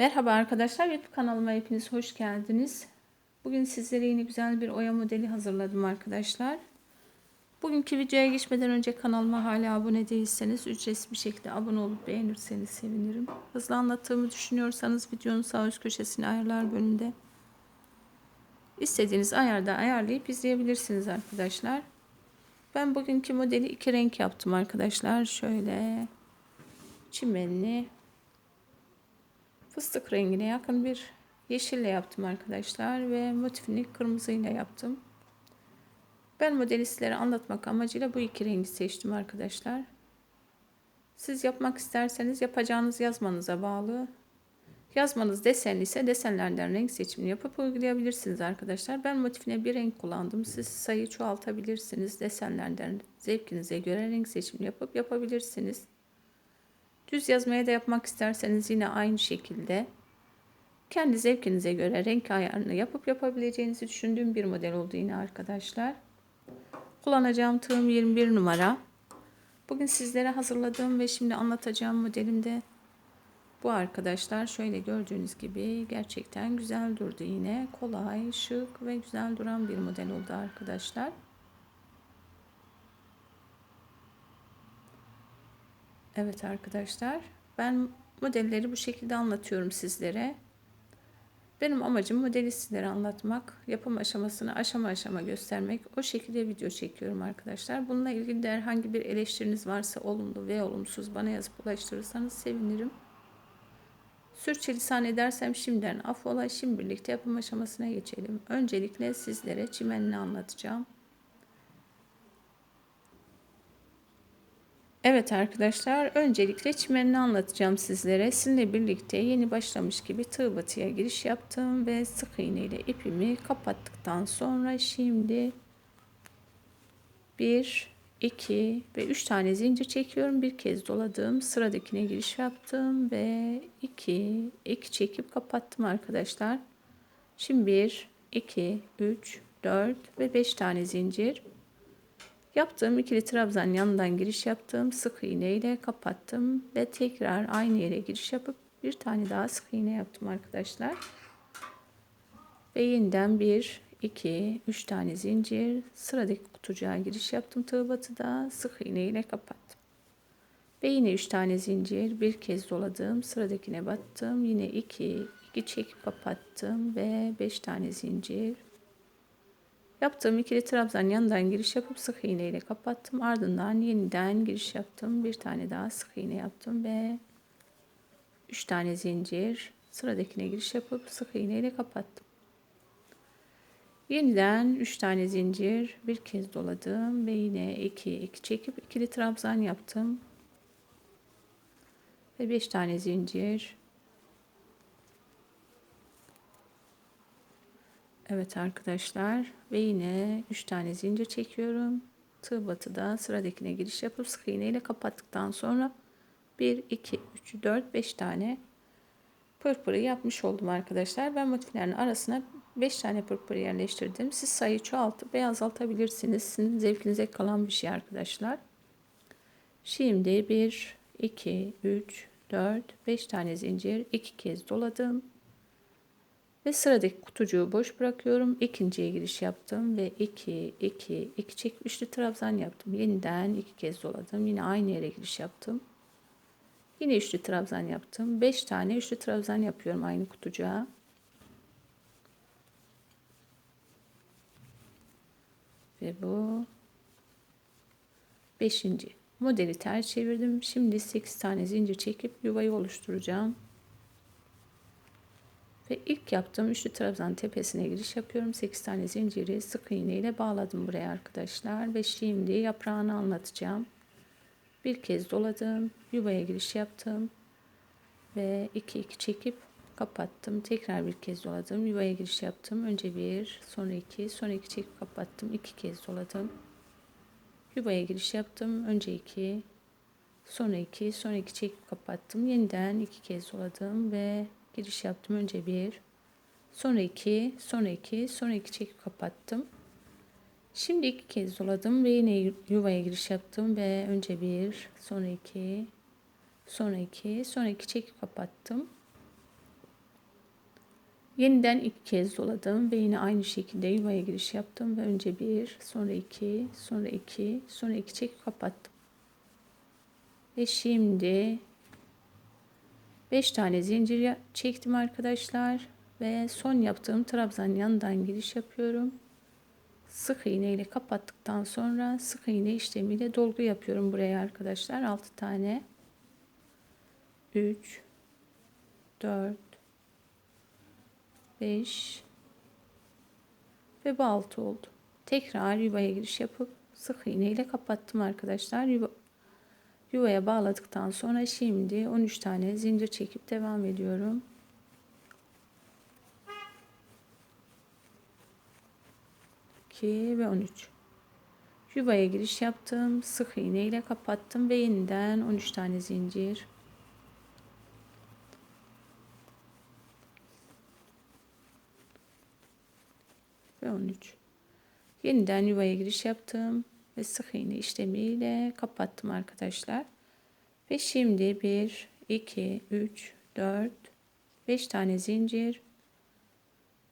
Merhaba arkadaşlar YouTube kanalıma hepiniz hoş geldiniz. Bugün sizlere yine güzel bir oya modeli hazırladım arkadaşlar. Bugünkü videoya geçmeden önce kanalıma hala abone değilseniz ücretsiz bir şekilde abone olup beğenirseniz sevinirim. Hızlı anlattığımı düşünüyorsanız videonun sağ üst köşesine ayarlar bölümünde istediğiniz ayarda ayarlayıp izleyebilirsiniz arkadaşlar. Ben bugünkü modeli iki renk yaptım arkadaşlar. Şöyle çimenli fıstık rengine yakın bir yeşille yaptım arkadaşlar ve motifini kırmızıyla yaptım. Ben modeli sizlere anlatmak amacıyla bu iki rengi seçtim arkadaşlar. Siz yapmak isterseniz yapacağınız yazmanıza bağlı. Yazmanız desenli ise desenlerden renk seçimini yapıp uygulayabilirsiniz arkadaşlar. Ben motifine bir renk kullandım. Siz sayı çoğaltabilirsiniz. Desenlerden zevkinize göre renk seçimini yapıp yapabilirsiniz. Düz yazmaya da yapmak isterseniz yine aynı şekilde kendi zevkinize göre renk ayarını yapıp yapabileceğinizi düşündüğüm bir model oldu yine arkadaşlar. Kullanacağım tığım 21 numara. Bugün sizlere hazırladığım ve şimdi anlatacağım modelim de bu arkadaşlar. Şöyle gördüğünüz gibi gerçekten güzel durdu yine. Kolay, şık ve güzel duran bir model oldu arkadaşlar. Evet arkadaşlar ben modelleri bu şekilde anlatıyorum sizlere. Benim amacım modeli sizlere anlatmak, yapım aşamasını aşama aşama göstermek. O şekilde video çekiyorum arkadaşlar. Bununla ilgili de herhangi bir eleştiriniz varsa olumlu ve olumsuz bana yazıp ulaştırırsanız sevinirim. Sürçülisan edersem şimdiden affola. Şimdi birlikte yapım aşamasına geçelim. Öncelikle sizlere çimenini anlatacağım. Evet arkadaşlar öncelikle çimenini anlatacağım sizlere. Sizinle birlikte yeni başlamış gibi tığ batıya giriş yaptım ve sık iğne ile ipimi kapattıktan sonra şimdi 1 2 ve 3 tane zincir çekiyorum. Bir kez doladım. Sıradakine giriş yaptım ve 2 2 çekip kapattım arkadaşlar. Şimdi 1 2 3 4 ve 5 tane zincir Yaptığım ikili trabzan yanından giriş yaptım. Sık iğne ile kapattım ve tekrar aynı yere giriş yapıp bir tane daha sık iğne yaptım arkadaşlar. Ve yeniden 1 2 3 tane zincir sıradaki kutucuğa giriş yaptım tığ batıda sık iğne ile kapattım. Ve yine 3 tane zincir bir kez doladım sıradakine battım yine 2 2 çekip kapattım ve 5 tane zincir Yaptığım ikili trabzan yanından giriş yapıp sık iğne ile kapattım. Ardından yeniden giriş yaptım. Bir tane daha sık iğne yaptım ve 3 tane zincir sıradakine giriş yapıp sık iğne ile kapattım. Yeniden 3 tane zincir bir kez doladım ve yine 2 2 çekip ikili trabzan yaptım. Ve 5 tane zincir Evet arkadaşlar ve yine 3 tane zincir çekiyorum. Tığ batıda sıradakine giriş yapıp sık iğne ile kapattıktan sonra 1 2 3 4 5 tane pırpırı yapmış oldum arkadaşlar. Ben motiflerin arasına 5 tane pırpır yerleştirdim. Siz sayı çoğaltıp beyazaltabilirsiniz. Sizin zevkinize kalan bir şey arkadaşlar. Şimdi 1 2 3 4 5 tane zincir 2 kez doladım. Ve sıradaki kutucuğu boş bırakıyorum. İkinciye giriş yaptım ve 2 2 2 çek üçlü trabzan yaptım. Yeniden iki kez doladım. Yine aynı yere giriş yaptım. Yine üçlü trabzan yaptım. 5 tane üçlü trabzan yapıyorum aynı kutucuğa. Ve bu 5. modeli ters çevirdim. Şimdi 8 tane zincir çekip yuvayı oluşturacağım. Ve ilk yaptığım üçlü trabzan tepesine giriş yapıyorum. 8 tane zinciri sık iğne ile bağladım buraya arkadaşlar. Ve şimdi yaprağını anlatacağım. Bir kez doladım. Yuvaya giriş yaptım. Ve 2 2 çekip kapattım. Tekrar bir kez doladım. Yuvaya giriş yaptım. Önce bir, sonra iki, sonra iki çekip kapattım. iki kez doladım. Yuvaya giriş yaptım. Önce iki, sonra iki, sonra iki çekip kapattım. Yeniden iki kez doladım ve giriş yaptım. Önce bir, sonra iki, sonra iki, sonra iki çekip kapattım. Şimdi iki kez doladım ve yine yuvaya giriş yaptım ve önce bir, sonra iki, sonra iki, sonra iki çekip kapattım. Yeniden iki kez doladım ve yine aynı şekilde yuvaya giriş yaptım ve önce bir, sonra iki, sonra iki, sonra iki çekip kapattım. Ve şimdi 5 tane zincir çektim arkadaşlar ve son yaptığım trabzan yanından giriş yapıyorum. Sık iğne ile kapattıktan sonra sık iğne işlemiyle dolgu yapıyorum buraya arkadaşlar. 6 tane 3 4 5 ve bu 6 oldu. Tekrar yuvaya giriş yapıp sık iğne ile kapattım arkadaşlar. Yuva, yuvaya bağladıktan sonra şimdi 13 tane zincir çekip devam ediyorum. İki ve 13. Yuvaya giriş yaptım. Sık iğne ile kapattım ve yeniden 13 tane zincir. ve 13. Yeniden yuvaya giriş yaptım ve sık iğne işlemiyle kapattım arkadaşlar. Ve şimdi 1, 2, 3, 4, 5 tane zincir.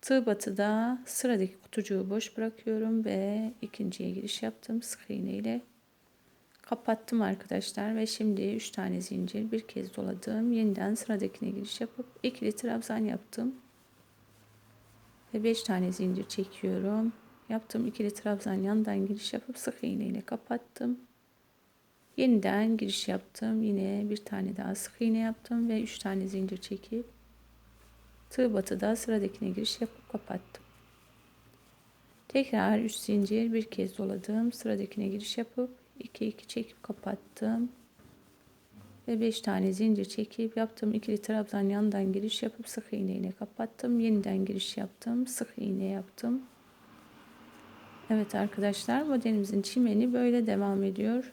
Tığ batıda sıradaki kutucuğu boş bırakıyorum ve ikinciye giriş yaptım. Sık iğne ile kapattım arkadaşlar ve şimdi 3 tane zincir bir kez doladım. Yeniden sıradakine giriş yapıp ikili trabzan yaptım ve 5 tane zincir çekiyorum. Yaptığım ikili trabzan yandan giriş yapıp sık iğne ile kapattım. Yeniden giriş yaptım. Yine bir tane daha sık iğne yaptım ve 3 tane zincir çekip tığ batıda sıradakine giriş yapıp kapattım. Tekrar 3 zincir bir kez doladım. Sıradakine giriş yapıp 2 2 çekip kapattım ve 5 tane zincir çekip yaptığım ikili trabzan yandan giriş yapıp sık iğne ile kapattım. Yeniden giriş yaptım. Sık iğne yaptım. Evet arkadaşlar modelimizin çimeni böyle devam ediyor.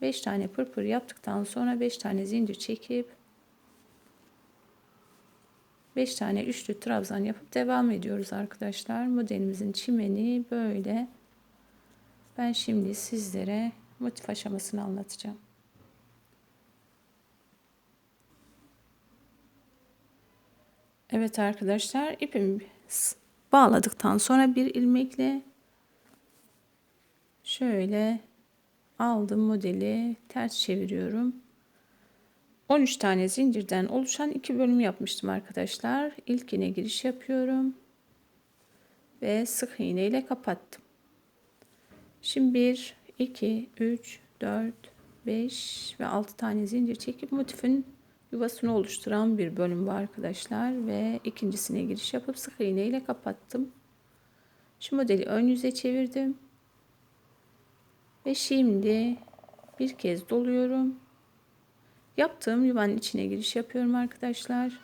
5 tane pırpır yaptıktan sonra 5 tane zincir çekip 5 tane üçlü trabzan yapıp devam ediyoruz arkadaşlar. Modelimizin çimeni böyle. Ben şimdi sizlere motif aşamasını anlatacağım. Evet arkadaşlar ipimi bağladıktan sonra bir ilmekle şöyle aldım modeli ters çeviriyorum. 13 tane zincirden oluşan iki bölüm yapmıştım arkadaşlar. İlkine giriş yapıyorum ve sık iğne ile kapattım. Şimdi bir 2, 3, 4, 5 ve 6 tane zincir çekip motifin yuvasını oluşturan bir bölüm var arkadaşlar. Ve ikincisine giriş yapıp sık iğne ile kapattım. Şu modeli ön yüze çevirdim. Ve şimdi bir kez doluyorum. Yaptığım yuvanın içine giriş yapıyorum arkadaşlar.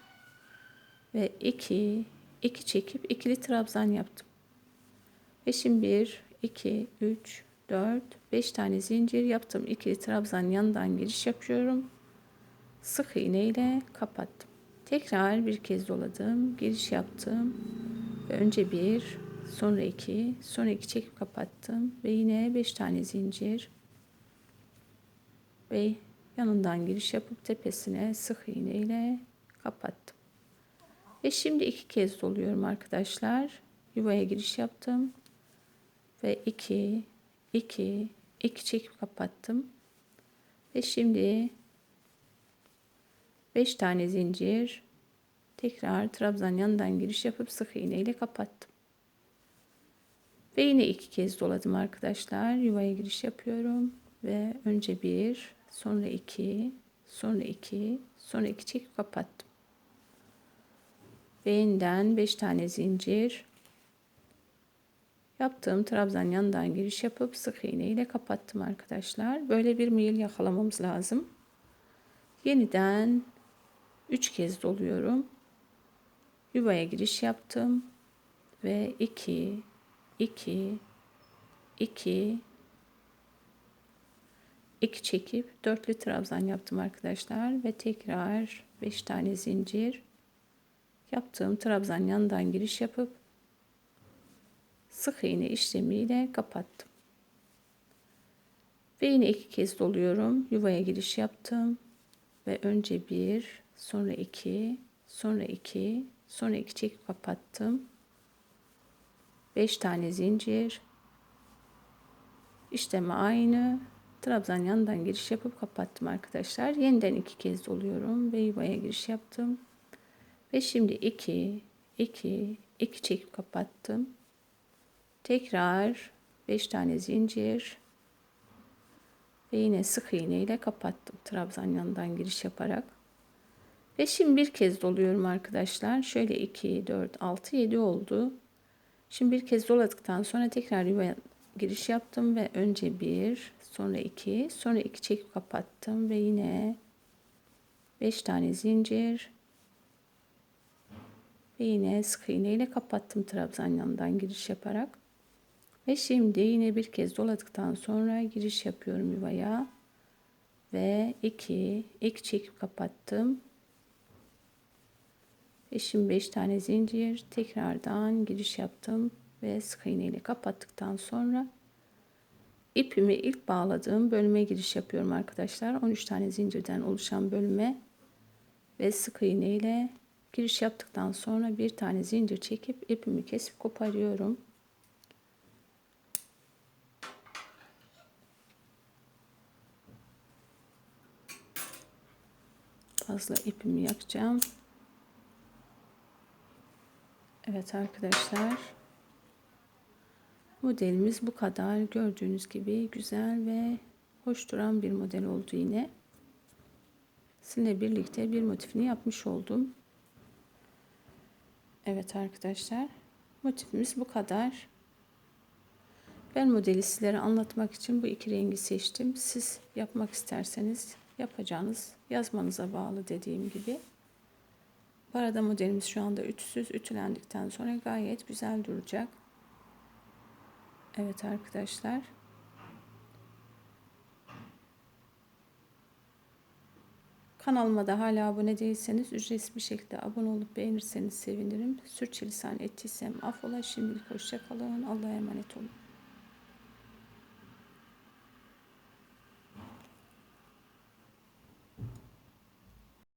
Ve 2, 2 çekip ikili trabzan yaptım. Ve şimdi 1, 2, 3, 4, 5 tane zincir yaptım. İkili trabzan yandan giriş yapıyorum. Sık iğne ile kapattım. Tekrar bir kez doladım. Giriş yaptım. Önce bir, sonra iki, sonra iki çekip kapattım. Ve yine 5 tane zincir. Ve yanından giriş yapıp tepesine sık iğne ile kapattım. Ve şimdi iki kez doluyorum arkadaşlar. Yuvaya giriş yaptım. Ve iki, 2 2 çekip kapattım. Ve şimdi 5 tane zincir tekrar trabzan yanından giriş yapıp sık iğne ile kapattım. Ve yine iki kez doladım arkadaşlar. Yuvaya giriş yapıyorum ve önce bir, sonra iki, sonra iki, sonra iki çekip kapattım. Ve yeniden 5 tane zincir Yaptığım trabzan yandan giriş yapıp sık iğne ile kapattım arkadaşlar. Böyle bir mil yakalamamız lazım. Yeniden 3 kez doluyorum. Yuvaya giriş yaptım ve 2 2 2 2 çekip dörtlü trabzan yaptım arkadaşlar ve tekrar 5 tane zincir yaptığım trabzan yandan giriş yapıp sık iğne işlemiyle kapattım. Ve yine iki kez doluyorum. Yuvaya giriş yaptım. Ve önce bir, sonra iki, sonra 2, sonra 2 çekip kapattım. 5 tane zincir. İşlemi aynı. Trabzan yanından giriş yapıp kapattım arkadaşlar. Yeniden iki kez doluyorum ve yuvaya giriş yaptım. Ve şimdi 2, 2, 2 çekip kapattım. Tekrar 5 tane zincir. Ve yine sık iğne ile kapattım. Trabzan yanından giriş yaparak. Ve şimdi bir kez doluyorum arkadaşlar. Şöyle 2, 4, 6, 7 oldu. Şimdi bir kez doladıktan sonra tekrar yuvaya giriş yaptım ve önce bir, sonra iki, sonra iki çekip kapattım ve yine beş tane zincir ve yine sık iğne ile kapattım trabzan yanından giriş yaparak. Ve şimdi yine bir kez doladıktan sonra giriş yapıyorum yuvaya ve iki, iki çekip kapattım. Ve şimdi 5 tane zincir tekrardan giriş yaptım ve sık iğne ile kapattıktan sonra ipimi ilk bağladığım bölüme giriş yapıyorum arkadaşlar. 13 tane zincirden oluşan bölüme ve sık iğne ile giriş yaptıktan sonra bir tane zincir çekip ipimi kesip koparıyorum. Fazla ipimi yakacağım. Evet arkadaşlar. Modelimiz bu kadar. Gördüğünüz gibi güzel ve hoş duran bir model oldu yine. Sizinle birlikte bir motifini yapmış oldum. Evet arkadaşlar. Motifimiz bu kadar. Ben modeli sizlere anlatmak için bu iki rengi seçtim. Siz yapmak isterseniz yapacağınız yazmanıza bağlı dediğim gibi. Bu arada modelimiz şu anda ütüsüz. Ütülendikten sonra gayet güzel duracak. Evet arkadaşlar. Kanalıma da hala abone değilseniz ücretsiz bir şekilde abone olup beğenirseniz sevinirim. Sürçülisan ettiysem affola. Şimdilik hoşçakalın. Allah'a emanet olun.